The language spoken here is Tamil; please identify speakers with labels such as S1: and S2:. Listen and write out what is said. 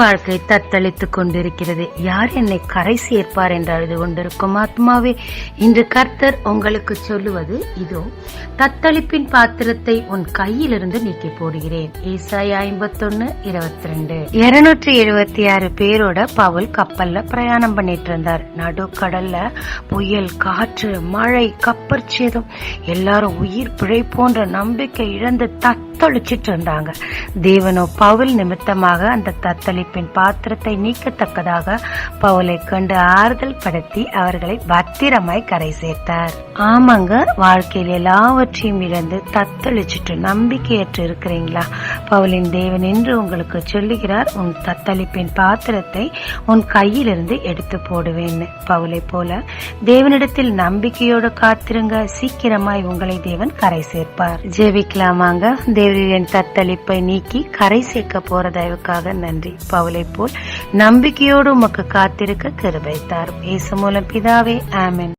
S1: வாழ்க்கை தத்தளித்துக் கொண்டிருக்கிறது. யார் என்னை கரை சேர்ப்பார் என்று அழுது கொண்டிருக்கும் ஆத்மாவே இன்று கர்த்தர் உங்களுக்கு சொல்லுவது இதோ தத்தளிப்பின் பாத்திரத்தை உன் கையிலிருந்து நீக்கி போடுகிறேன். ஏசாய் ஐம்பத்தொன்னு இருபத்தி ரெண்டு இருநூற்றி எழுபத்தி ஆறு பேரோட பவுல் கப்பல்ல பிரயாணம் பண்ணிட்டு இருந்தார் நடுக்கடல்ல புயல் காற்று மழை கப்பற்சேதம் எல்லாரும் உயிர் பிழை போன்ற நம்பிக்கை இழந்து தத்தளிச்சிட்டு இருந்தாங்க தேவனோ பவுல் நிமித்தமாக அந்த தத்தளிப்பின் பாத்திரத்தை நீக்கத்தக்கதாக பவுலை கண்டு ஆறுதல் படுத்தி அவர்களை பத்திரமாய் கரை சேர்த்தார். ஆமாங்க வாழ்க்கையில் எல்லாவற்றையும் இழந்து தத்தளிச்சிட்டு நம்பிக்கையற்று இருக்கிறீங்களா? பவுலின் தேவன் என்று உங்களுக்கு சொல்லுகிறார் உன் தத்தளிப்பின் பாத்திரத்தை உன் கையிலிருந்து எடுத்து போடுவேன்னு. பவுலை போல தேவனிடத்தில் நம்பிக்கையோடு காத்திருங்க சீக்கிரமாய் உங்களை தேவன் கரை சேர்ப்பார். ஜெபிக்கலாமாங்க? தேவனின் தத்தளிப்பை நீக்கி கரை சேர்க்க போற தயவுக்காக நன்றி. பவுலை போல் நம்பிக்கையோடு உமக்கு காத்திருக்க கிருபை தாரும். இயேசு மூலம் பிதாவே ஆமென்.